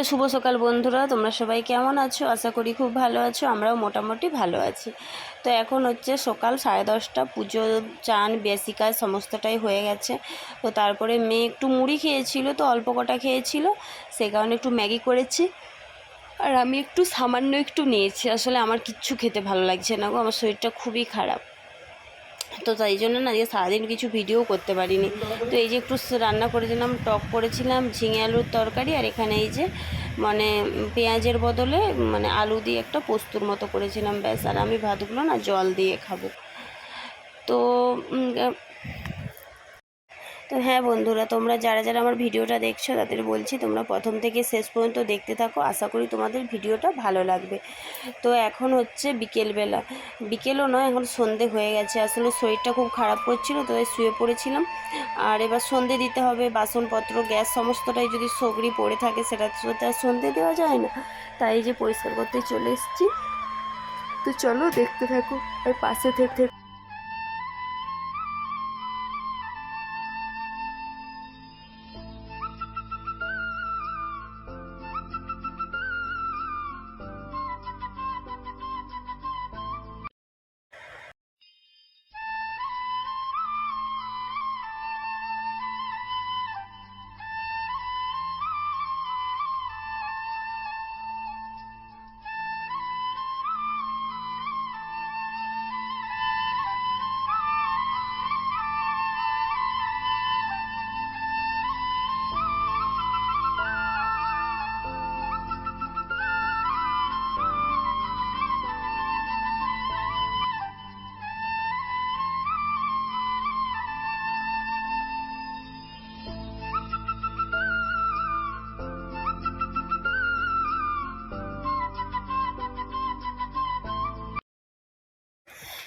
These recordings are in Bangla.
তো শুভ সকাল বন্ধুরা, তোমরা সবাই কেমন আছো? আশা করি খুব ভালো আছো, আমরাও মোটামুটি ভালো আছি। তো এখন হচ্ছে সকাল সাড়ে দশটা, পুজো, চান, বেশি কাজ সমস্তটাই হয়ে গেছে। তো তারপরে মেয়ে একটু মুড়ি খেয়েছিল, তো অল্প কটা খেয়েছিল, সে কারণে একটু ম্যাগি করেছি। আর আমি একটু সামান্য একটু নিয়েছি, আসলে আমার কিচ্ছু খেতে ভালো লাগছে না গো, আমার শরীরটা খুবই খারাপ। তো তাই জন্য না আজকে সারাদিন কিছু ভিডিও করতে পারিনি। তো এই যে একটু রান্না করেছিলাম, টক করেছিলাম, ঝিঙে আলুর তরকারি আর এখানে এই যে মানে পেঁয়াজের বদলে মানে আলু দিয়ে একটা পোস্তুর মতো করেছিলাম, ব্যাস। আর আমি ভাতগুলো না জল দিয়ে খাব। তো তো হ্যাঁ বন্ধুরা, তোমরা যারা যারা আমার ভিডিওটা দেখছ, তাদের বলছি তোমরা প্রথম থেকে শেষ পর্যন্ত দেখতে থাকো। আশা করি তোমাদের ভিডিওটা ভালো লাগবে। তো এখন হচ্ছে বিকেলবেলা। বিকেলও নয়, এখন সন্ধে হয়ে গেছে। আসলে শরীরটা খুব খারাপ করছিল, তো শুয়ে পড়েছিলাম। আর এবার সন্ধে দিতে হবে, বাসনপত্র, গ্যাস সমস্তটাই যদি সগড়ি পড়ে থাকে, সেটা তো আর সন্ধে দেওয়া যায় না। তাই যে পরিষ্কার করতে চলে এসেছি। তো চলো দেখতে থাকো, আর পাশে থেকে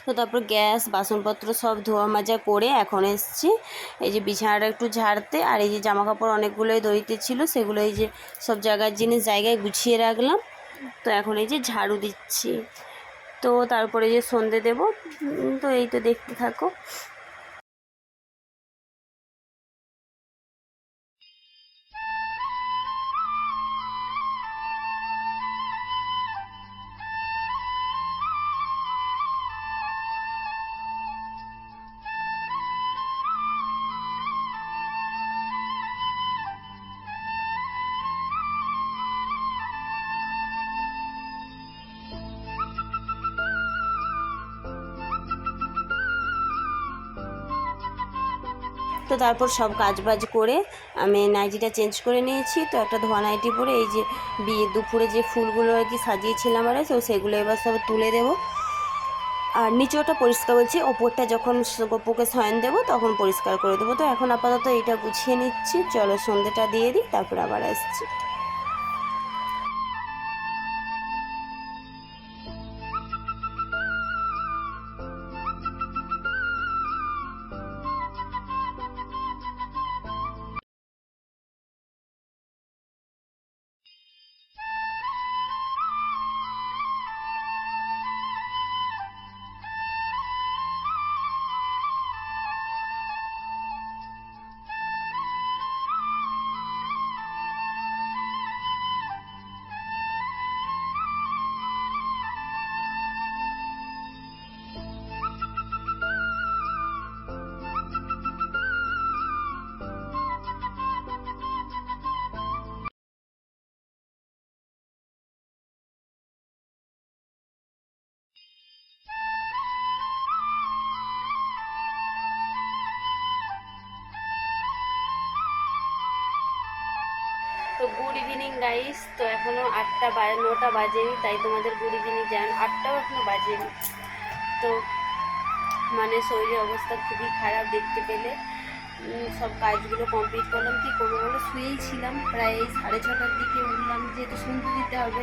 তো তারপর গ্যাস, বাসনপত্র সব ধোয়া মাজা করে এখন এসছি। এই যে বিছানাটা একটু ঝাড়তে আর এই যে জামা কাপড় অনেকগুলোই দড়িতে ছিল, সেগুলো এই যে সব জায়গার জিনিস জায়গায় গুছিয়ে রাখলাম। তো এখন এই যে ঝাড়ু দিচ্ছি। তো তারপরে যে সন্ধে দেব। তো এই তো দেখতে থাকো। তো তারপর সব কাজ বাজ করে আমি নাইটিটা চেঞ্জ করে নিয়েছি। তো একটা ধোয়া নাইটি পরে এই যে বিয়ে দুপুরে যে ফুলগুলো আর কি সাজিয়েছিলাম আর তো সেগুলো এবার সব তুলে দেবো। আর নিচে ওটা পরিষ্কার বলছি, ওপরটা যখন গপুকে শয়ন দেবো তখন পরিষ্কার করে দেবো। তো এখন আপাতত এটা গুছিয়ে নিচ্ছি। চলো সন্ধ্যেটা দিয়ে দিই, তারপর আবার আসছি। তো গুড ইভিনিং গাইস তো এখনও আটটা বা নটা বাজেনি, তাই তোমাদের গুড ইভিনিং জান আটটাও এখনও বাজেনি। তো মানে শরীরের অবস্থা খুবই খারাপ দেখতে পেলে। সব কাজগুলো কমপ্লিট করলাম। কি করব বলে? শুয়েই ছিলাম। প্রায় সাড়ে ছটার দিকে উঠলাম, যেহেতু শুনতে দিতে হবে।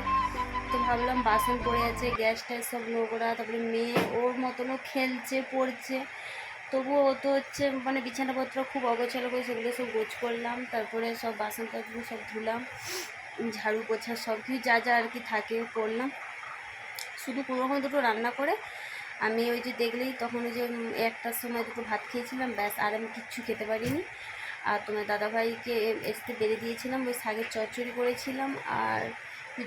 তো ভাবলাম বাসন পড়ে আছে, গ্যাস ট্যাস সব নোংরা, তারপরে মেয়ে ওর মতনও খেলছে, পড়ছে। তবুও ও তো হচ্ছে মানে বিছানাপত্র খুব অগোছালো করে সেগুলো সব গোছ করলাম, তারপরে সব বাসন টাসন সব ধুলাম, ঝাড়ু পোছা সব কিছু যা যা আর কি থাকে করলাম। শুধু কোনো রকম দুটো রান্না করে আমি ওই যে দেখলেই তখন ওই যে একটার সময় দুটো ভাত খেয়েছিলাম, ব্যাস আর আমি কিচ্ছু খেতে পারিনি। আর তোমার দাদাভাইকে এসতে বেড়ে দিয়েছিলাম, ওই শাকের চচ্চড়ি করেছিলাম আর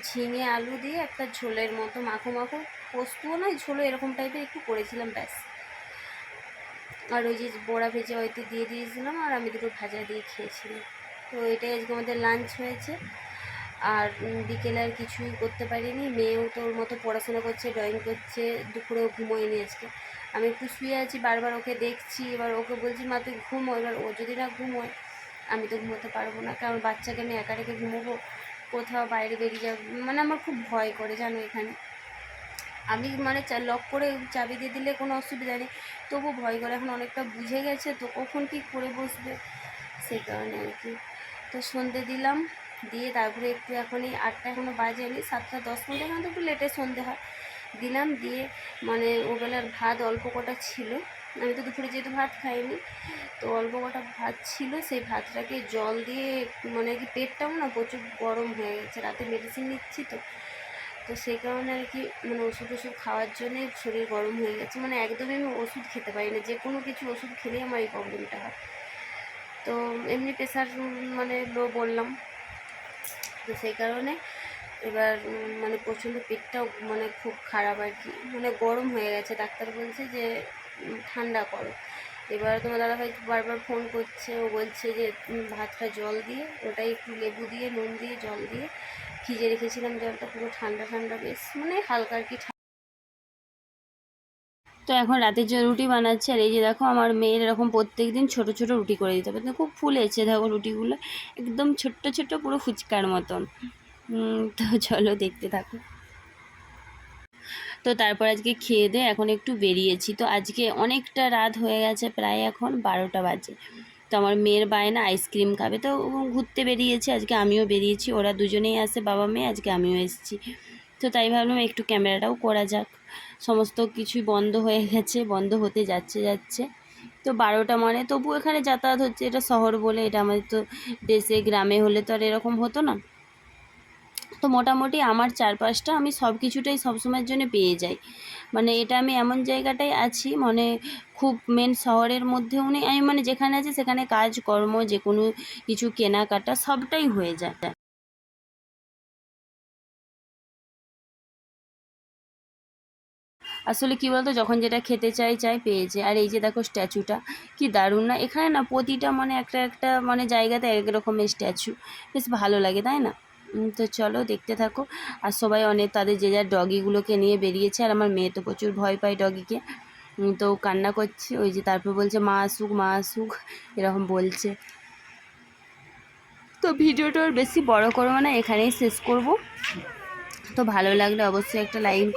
ঝিঙে আলু দিয়ে একটা ঝোলের মতো মাখো মাখো, পোস্তুও নয় ঝোলো এরকম টাইপের একটু করেছিলাম, ব্যাস। আর ওই যে বড়া ভেজে হয়তো দিয়ে দিয়েছিলাম, আর আমি দুটো ভাজা দিয়ে খেয়েছিলাম। তো এটাই আজকে আমাদের লাঞ্চ হয়েছে। আর বিকেলে আর কিছুই করতে পারিনি। মেয়েও তো ওর মতো পড়াশোনা করছে ড্রয়িং করছে, দুপুরেও ঘুমোয়নি আজকে। আমি একটু শুয়ে আছি, বারবার ওকে দেখছি, এবার ওকে বলছি, মা, তুই ঘুমো এবার ও যদি না ঘুমোয়, আমি তো ঘুমোতে পারব না। কারণ বাচ্চাকে আমি একা রেখে ঘুমোবো, কোথাও বাইরে বেরিয়ে যাব মানে আমার খুব ভয় করে, জানো এখানে। আমি মানে লক করে চাবি দিয়ে দিলে কোনো অসুবিধা নেই। তবু ভয় করে, এখন অনেকটা বুঝে গেছে তো কখন কী করে বসবে। সেই কারণে আর কি। তো সন্ধে দিলাম, দিয়ে তারপরে একটু এখনই আটটা এখনও বাজেনি সাতটা দশ মিনিট এখন তো একটু লেটে সন্ধে হয়। দিলাম, দিয়ে মানে ওবেলার ভাত অল্প কটা ছিল। আমি তো দুপুরে যেহেতু ভাত খাইনি, তো অল্প কটা ভাত ছিল, সেই ভাতটাকে জল দিয়ে মানে কি পেটটাও না প্রচুর গরম হয়ে গেছে। রাতে মেডিসিন নিচ্ছি তো। তো সেই কারণে আর কি মানে ওষুধ ওষুধ খাওয়ার জন্যে শরীর গরম হয়ে গেছে। মানে একদমই আমি ওষুধ খেতে পারি না যে কোনো কিছু ওষুধ খেলেই আমার এই প্রবলেমটা হয়। তো এমনি প্রেশার মানে লো বললাম। তো সেই কারণে এবার মানে প্রচণ্ড পেটটাও মানে খুব খারাপ আর কি। মানে গরম হয়ে গেছে, ডাক্তার বলছে যে ঠান্ডা করো। এবার তোমার দাদাভাই বারবার ফোন করছে, ও বলছে যে ভাতটা জল দিয়ে, ওটাই একটু লেবু দিয়ে, নুন দিয়ে, জল দিয়ে ভিজে রেখেছিলাম, জলটা পুরো ঠান্ডা ঠান্ডা বেশ মানে হালকা আর কি তো এখন রাতের জন্য রুটি বানাচ্ছে, আর এই যে দেখো আমার মেয়ের এরকম প্রত্যেক দিন ছোটো ছোটো রুটি করে দিতে হবে। খুব ফুলেছে দেখো রুটিগুলো, একদম ছোট্ট ছোট্ট পুরো ফুচকার মতন। তো চলো দেখতে থাকো। তো তারপর আজকে খেয়ে দিয়ে এখন একটু বেরিয়েছি। তো আজকে অনেকটা রাত হয়ে গেছে, প্রায় এখন বারোটা বাজে। তো আমার মেয়ের বায়না আইসক্রিম খাবে। তো ঘুরতে বেরিয়েছে, আজকে আমিও বেরিয়েছি। ওরা দুজনেই আসে বাবা মেয়ে, আজকে আমিও এসেছি। তো তাই ভাবলাম একটু ক্যামেরাটাও করা যাক। সমস্ত কিছুই বন্ধ হয়ে গেছে, বন্ধ হতে যাচ্ছে যাচ্ছে। তো বারোটা মানে তবু এখানে যাতায়াত হচ্ছে, এটা শহর বলে, এটা আমাদের তো দেশে, গ্রামে হলে তো আর এরকম হতো না। তো মোটামুটি আমার চারপাশটা আমি সব কিছুটাই সবসময়ের জন্য পেয়ে যাই। মানে এটা আমি এমন জায়গাটায় আছি মানে খুব মেন শহরের মধ্যেও নেই। আমি মানে যেখানে আছি সেখানে কাজকর্ম যে কোনো কিছু কেনাকাটা সবটাই হয়ে যায়। আসলে কী বলতো, যখন যেটা খেতে চাই চাই পেয়েছে আর এই যে দেখো স্ট্যাচুটা, কি দারুণ না? এখানে না প্রতিটা মানে একটা একটা মানে জায়গাতে এক রকমের স্ট্যাচু। বেশ ভালো লাগে, তাই না? তো চলো দেখতে থাকো। আর সবাই অনেক তাদের যে যার ডগিগুলোকে নিয়ে বেরিয়েছে, আর আমার মেয়ে তো প্রচুর ভয় পায় ডগিকে তো কান্না করছে, ওই যে তারপর বলছে, মা আসুক মা আসুক। এরকম বলছে। তো ভিডিওটা বেশি বড় করব না, এখানেই শেষ করব। তো ভালো লাগলে অবশ্যই একটা লাইক